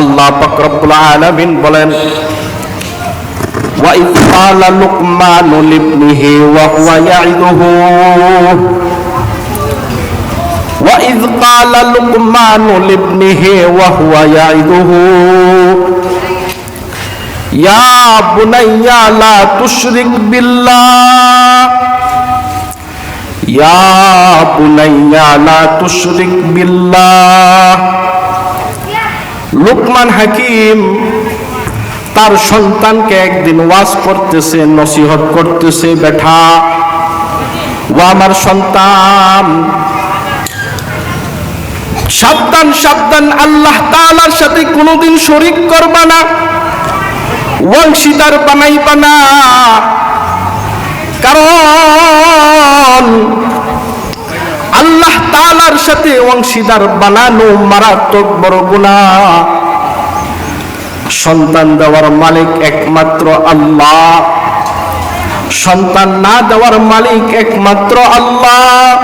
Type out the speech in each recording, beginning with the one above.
আল্লাহ পাক রব্বুল আলামিন বলেন وإذ قال لقمان لابنه وهو يعظه وإذ قال لقمان لابنه وهو يعظه يا بني لا تشرك بالله يا بني لا تشرك بالله লুকমান হাকিম তার সন্তানকে একদিন ওয়াজ করতেছে, নসিহত করতেছে বেঠা ও আমার সন্তান, সাবধান সাবধান, আল্লাহ তাআলার সাথে কোনোদিন শরিক করবা না অংশীদার বানাইবা না, কারণ আল্লাহ সাথে অংশীদার বানানো মারাত্মক বড় গুনাহ। সন্তান দেওয়ার মালিক একমাত্র আল্লাহ। সন্তান না দেওয়ার মালিক একমাত্র আল্লাহ।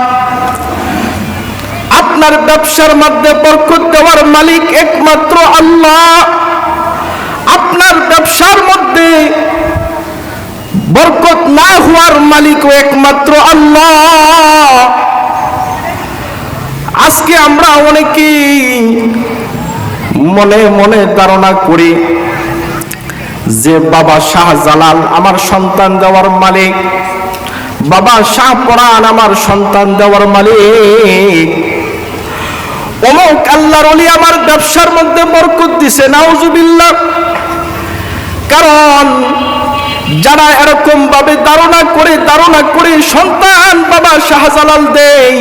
আপনার ব্যবসার মধ্যে বরকত দেওয়ার মালিক একমাত্র আল্লাহ। আপনার ব্যবসার মধ্যে বরকত না হওয়ার মালিকও একমাত্র আল্লাহ। আজকে আমরা অনেকেই মনে মনে ধারণা করি যে বাবা শাহজালাল আমার সন্তান দেওয়ার মালিক। বাবা শাহ পরাণ আমার সন্তান দেওয়ার মালিক। অমুক আল্লাহর অলি আমার ব্যবসার মধ্যে বরকত দিছে, নাউজুবিল্লাহ। কারণ যারা এরকম ভাবে ধারণা করে ধারণা করে সন্তান বাবা শাহজালাল দেয়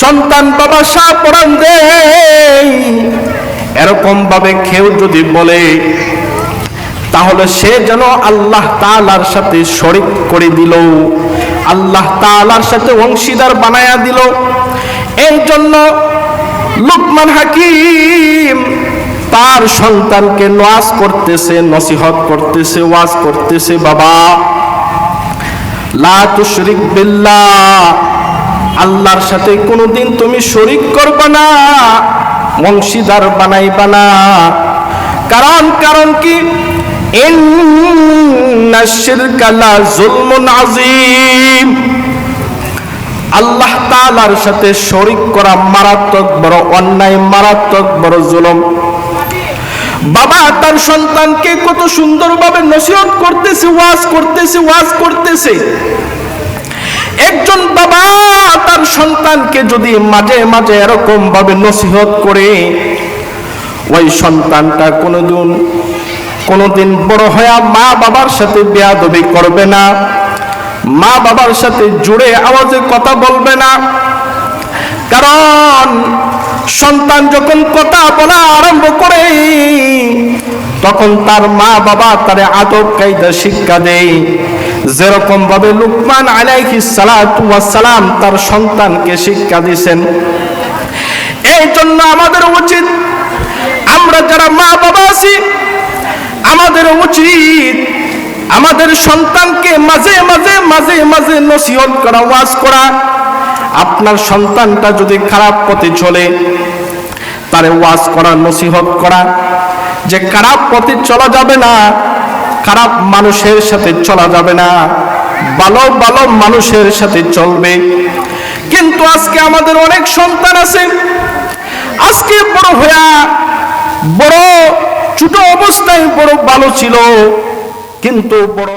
সন্তান বাবা পরাণ দেয় এরকম ভাবে কেউ যদি বলে, তাহলে সে যেন আল্লাহ তালার সাথে শরিক করে দিল, আল্লাহ তালার সাথে অংশীদার বানায়া দিল। এই জন্য লুকমান হাকিম তার সন্তানকে নোয়াজ করতেছে নসিহত করতেছে, ওয়াজ করতেছে, বাবা, লা তুশরিক বিল্লাহ। আল্লাহর সাথে কোনোদিন তুমি শরিক করবে না অংশীদার বানাইবা না। কারণ কারণ কি? আল্লাহ তাআলার সাথে শরিক করা মারাত্মক বড় অন্যায়, মারাত্মক বড় জুলুম। বাবা, তার সন্তানকে কত সুন্দরভাবে নসিহত করতেছে, ওয়াজ করতেছে ওয়াজ করতেছে। একজন বাবা তার সন্তানকে যদি মাঝে মাঝে এরকম ভাবে নসিহত করে, ওই সন্তানটা কোনোদিন কোনোদিন বড় হয়া মা বাবার সাথে বেয়াদবি করবে না, মা বাবার সাথে জুড়ে আওয়াজে কথা বলবে না। কারণ সন্তান যখন কথা বলা আরম্ভ করে, তখন তার মা বাবা তারে আদব কায়দা শিক্ষা দেয়। যেরকম ভাবে লুকমান আলাইহি সালাম তার সন্তানকে শিক্ষা দিয়েছেন এই জন্য আমাদের উচিত, আমরা যারা মা বাবা আছি, আমাদের উচিত আমাদের সন্তানকে মাঝে মাঝে মাঝে মাঝে নসিহত করা, ওয়াজ করা। আপনার সন্তানটা যদি খারাপ পথে চলে, তারে ওয়াজ করা, নসিহত করা। যে খারাপ পথে চলা যাবে না খারাপ মানুষের সাথে চলা যাবে না। ভালো ভালো মানুষের সাথে চলবে। কিন্তু আজকে আমাদের অনেক সন্তান আছে। আজকে বড় হইয়া বড় ছোট অবস্থায় বড় ভালো ছিল, কিন্তু বড়